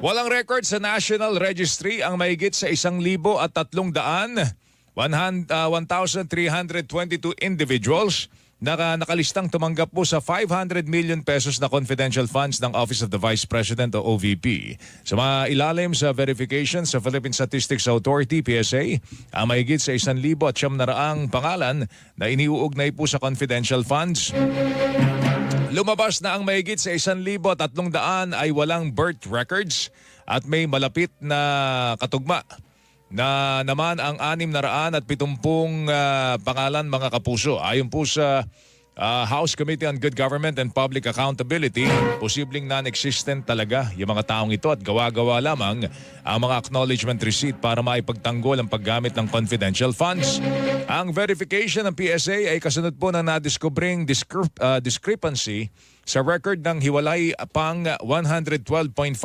Walang record sa National Registry ang mahigit sa isang libo at tatlong daan, 100, ah, 1,322 individuals na nakalistang tumanggap po sa 500 million pesos na confidential funds ng Office of the Vice President o OVP. Sa mga ilalim sa verification sa Philippine Statistics Authority, PSA, ang mahigit sa isang libo at siyam na raang pangalan na iniuugnay po sa confidential funds Lumabas na ang mahigit sa isan libo at tatlong daan ay walang birth records at may malapit na katugma na naman ang anim na raan at pitumpung ah, pangalan mga kapuso. Ayon po sa ah, House Committee on Good Government and Public Accountability, posibleng non-existent talaga yung mga taong ito at gawa-gawa lamang ang mga acknowledgement receipt para maipagtanggol ang paggamit ng confidential funds. Ang verification ng PSA ay kasunod po ng nadiskubring discrep- ah, discrepancy sa record ng hiwalay pang 112.5